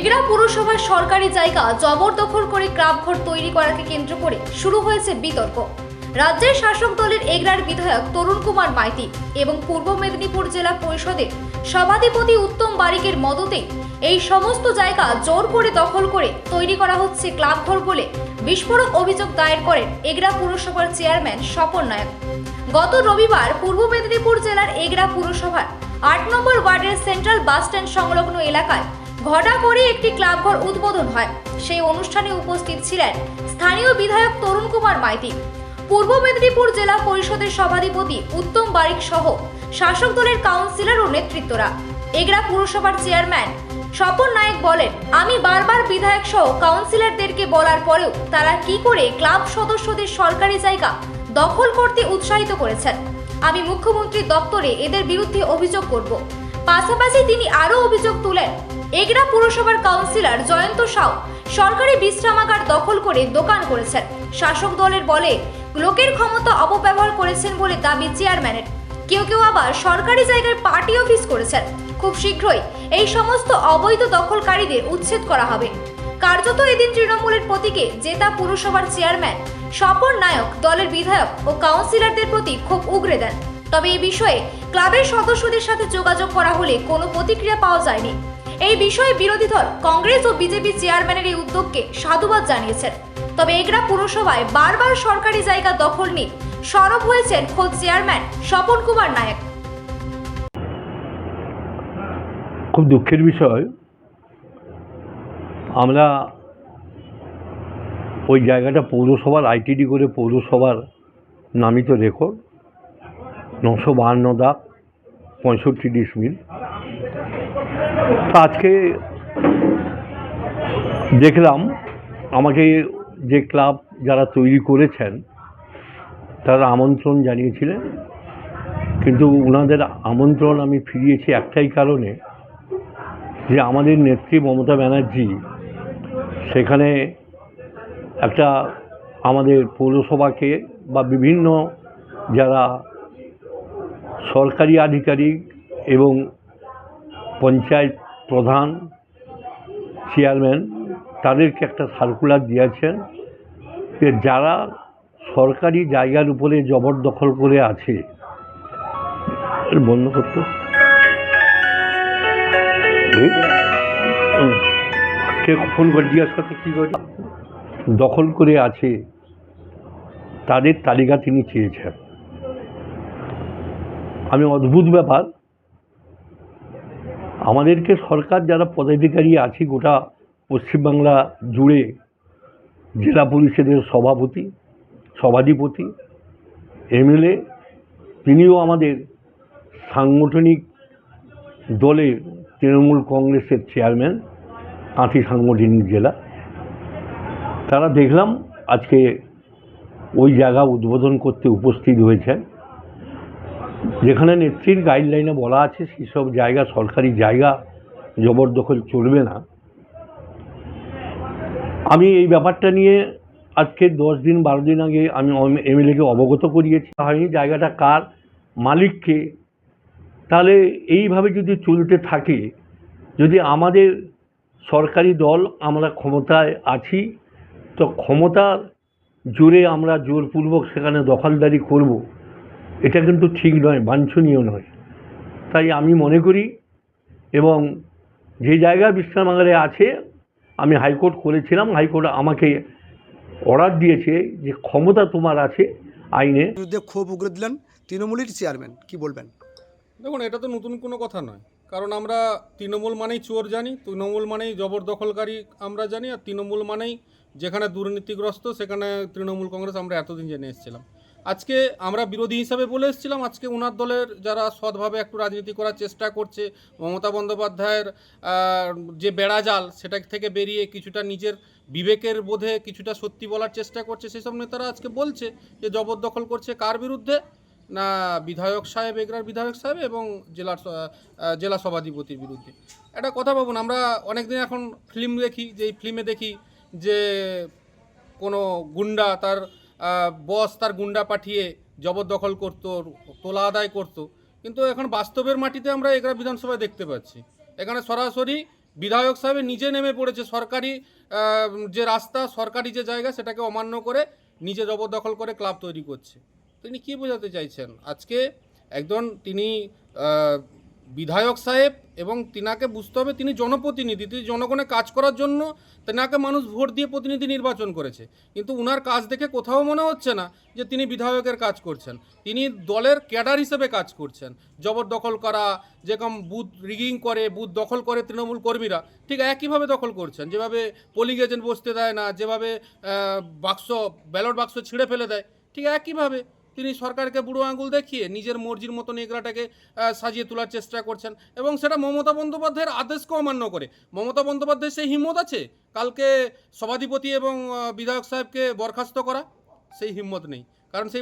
এগরা পুরসভার সরকারি জায়গা জবরদখল করে ক্লাবঘর তৈরি করাকে কেন্দ্র করে শুরু হয়েছে বিতর্ক। রাজ্যের শাসক দলের এগরার বিধায়ক তরুণ কুমার মাইতি এবং পূর্ব মেদিনীপুর জেলা পরিষদের সভাধিপতি উত্তম বারিকের মদতে এই সমস্ত জায়গা জোর করে দখল করে তৈরি করা হচ্ছে ক্লাবঘর বলে বিস্ফোরক অভিযোগ দায়ের করেন এগরা পুরসভার চেয়ারম্যান স্বপন নায়ক। গত রবিবার পূর্ব মেদিনীপুর জেলার এগরা পুরসভার আট নম্বর ওয়ার্ডের সেন্ট্রাল বাস স্ট্যান্ড সংলগ্ন এলাকায় ঘটা করে একটি ক্লাবঘর উদ্বোধন হয়। সেই অনুষ্ঠানে উপস্থিত ছিলেন স্থানীয় বিধায়ক তরুণ কুমার মাইতি, পূর্ব মেদিনীপুর জেলা পরিষদের সভাধিপতি উত্তম বারিক সহ শাসক দলের কাউন্সিলর ও নেতৃত্বরা। এগরা পুরসভার চেয়ারম্যান স্বপন নায়ক বলেন, আমি বারবার বিধায়ক সহ কাউন্সিলরদেরকে বলার পরেও তারা কি করে ক্লাব সদস্যদের সরকারি জায়গা দখল করতে উৎসাহিত করেছেন। আমি মুখ্যমন্ত্রী দপ্তরে এদের বিরুদ্ধে অভিযোগ করব। পাশাপাশি তিনি আরও অভিযোগ তুলেন এগরা পুরসভার কাউন্সিলর জয়ন্ত সাউ সরকারি বিশ্রামাগার দখল করে দোকান করেছেন। শাসক দলের বলে, লোকের ক্ষমতা অপব্যবহার করেছেন বলে দাবি চেয়ারম্যানের। কেউ কেউ আবার সরকারি জায়গায় পার্টি অফিস করেছেন। খুব শীঘ্রই এই সমস্ত অবৈধ দখলকারীদের উচ্ছেদ করা হবে। কার্যত এদিন তৃণমূলের প্রতীকে জেতা পুরসভার চেয়ারম্যান, স্বপন নায়ক, দলের বিধায়ক ও কাউন্সিলরদের প্রতি খুব উগরে দেন। তবে এই বিষয়ে ক্লাবের সদস্যদের সাথে যোগাযোগ করা হলে কোনো প্রতিক্রিয়া পাওয়া যায়নি। এই বিষয়ে বিরোধী দল, কংগ্রেস ও বিজেপি চেয়ারম্যানের এই উদ্যোগকে সাধুবাদ জানিয়েছেন। তবে এগরা পুরসভায় বারবার সরকারি জায়গা দখল নিয়ে সরব হয়েছেন খোদ চেয়ারম্যান স্বপন কুমার নায়ক। খুব দুঃখের বিষয়, আমরা ওই জায়গাটা পৌরসভার আইটিডি করে পৌরসভার নামিত রেকর্ড, নশো বাহান্ন দাগ, পঁয়ষট্টি ডিসমিল। আজকে দেখলাম আমাকে যে ক্লাব যারা তৈরি করেছেন, তারা আমন্ত্রণ জানিয়েছিলেন। কিন্তু ওনাদের আমন্ত্রণ আমি ফিরিয়েছি একটাই কারণে, যে আমাদের নেত্রী মমতা ব্যানার্জি সেখানে একটা আমাদের পৌরসভাকে বা বিভিন্ন যারা সরকারি আধিকারিক এবং পঞ্চায়েত প্রধান চেয়ারম্যান, তাদেরকে একটা সার্কুলার দিয়েছেন যে যারা সরকারি জায়গার উপরে জবরদখল করে আছে। বন্ধ করতো। কে ফোন করে জিজ্ঞাসা করতে কী করে? দখল করে আছে। তাদের তালিকা তিনি চেয়েছেন। আমি অদ্ভুত ব্যাপার। আমাদেরকে সরকার যারা পদাধিকারী আছে গোটা পশ্চিমবাংলা জুড়ে, জেলা পরিষদের সভাপতি, সভাধিপতি, এমএলএ, তিনিও আমাদের সাংগঠনিক দলের তৃণমূল কংগ্রেসের চেয়ারম্যান, কাঁথি সাংগঠনিক জেলা। তারা দেখলাম আজকে ওই জায়গা উদ্বোধন করতে উপস্থিত হয়েছেন। যেখানে নেত্রীর গাইডলাইনে বলা আছে, সেসব জায়গা সরকারি জায়গা জবরদখল চলবে না। আমি এই ব্যাপারটা নিয়ে আজকে দশ দিন, বারো দিন আগে আমি এমএলএকে অবগত করিয়েছি। হয়নি, জায়গাটা কার মালিককে? তাহলে এইভাবে যদি চলতে থাকে, যদি আমাদের সরকারি দল, আমরা ক্ষমতায় আছি, তো ক্ষমতার জোরে আমরা জোরপূর্বক সেখানে দখলদারি করব। এটা কিন্তু ঠিক নয় বাঞ্ছনীয় নয়। তাই আমি মনে করি এবং যে জায়গা বিশ্রামাগারে আছে আমি হাইকোর্ট করেছিলাম হাইকোর্ট আমাকে অর্ডার দিয়েছে যে ক্ষমতা তোমার আছে আইনে। বিরুদ্ধে ক্ষোভ উগরে দিলেন তৃণমূলের চেয়ারম্যান কি বলবেন? দেখুন এটা তো নতুন কোনো কথা নয়। কারণ আমরা তৃণমূল মানেই চোর জানি তৃণমূল মানেই জবরদখলকারী আমরা জানি আর তৃণমূল মানেই যেখানে দুর্নীতিগ্রস্ত সেখানে তৃণমূল কংগ্রেস আমরা এতদিন জেনে এসেছিলাম। আজকে আমরা বিরোধী হিসাবে বলে এসেছিলাম, আজকে ওনার দলের যারা সৎভাবে একটু রাজনীতি করার চেষ্টা করছে, মমতা বন্দ্যোপাধ্যায়ের যে বেড়াজাল সেটা থেকে বেরিয়ে কিছুটা নিজের বিবেকের বোধে কিছুটা সত্যি বলার চেষ্টা করছে, সেসব নেতারা আজকে বলছে যে জবরদখল করছে কার বিরুদ্ধে? না, বিধায়ক সাহেব, এগরার বিধায়ক সাহেব এবং জেলার জেলা সভাধিপতির বিরুদ্ধে। একটা কথা ভাবুন, আমরা অনেকদিন এখন ফিল্ম দেখি যে এই ফিল্মে দেখি যে কোনো গুন্ডা তার বস তার গুন্ডা পাঠিয়ে জবরদখল করতো, তোলা আদায় করতো। কিন্তু এখন বাস্তবের মাটিতে আমরা এগরা বিধানসভায় দেখতে পাচ্ছি। এখানে সরাসরি বিধায়ক সাহেব নিজে নেমে পড়েছে, সরকারি যে রাস্তা, সরকারি যে জায়গা, সেটাকে অমান্য করে নিজে জবরদখল করে ক্লাব তৈরি করছে। তিনি কি বোঝাতে চাইছেন? আজকে একজন তিনি বিধায়ক সাহেব এবং তিনাকে বুঝতে হবে তিনি জনপ্রতিনিধি, তিনি জনগণে কাজ করার জন্য তেনাকে মানুষ ভোট দিয়ে প্রতিনিধি নির্বাচন করেছে। কিন্তু উনার কাজ দেখে কোথাও মনে হচ্ছে না যে তিনি বিধায়কের কাজ করছেন। তিনি দলের ক্যাডার হিসেবে কাজ করছেন। জবরদখল করা, যেরকম বুথ রিগিং করে, বুথ দখল করে তৃণমূল কর্মীরা, ঠিক একইভাবে দখল করছেন। যেভাবে পোলিং এজেন্ট বসতে দেয় না, যেভাবে বাক্স, ব্যালট বাক্স ছিঁড়ে ফেলে দেয়, ঠিক একইভাবে তিনি সরকারকে বুড়ো আঙুল দেখিয়ে নিজের মর্জির মতন এগরাটাকে সাজিয়ে তোলার চেষ্টা করছেন। এবং সেটা মমতা বন্দ্যোপাধ্যায়ের আদেশকে অমান্য করে। মমতা বন্দ্যোপাধ্যায়ের সেই হিম্মত আছে? কালকে সভাধিপতি এবং বিধায়ক সাহেবকে বরখাস্ত করা? সেই হিম্মত নেই। কারণ সেই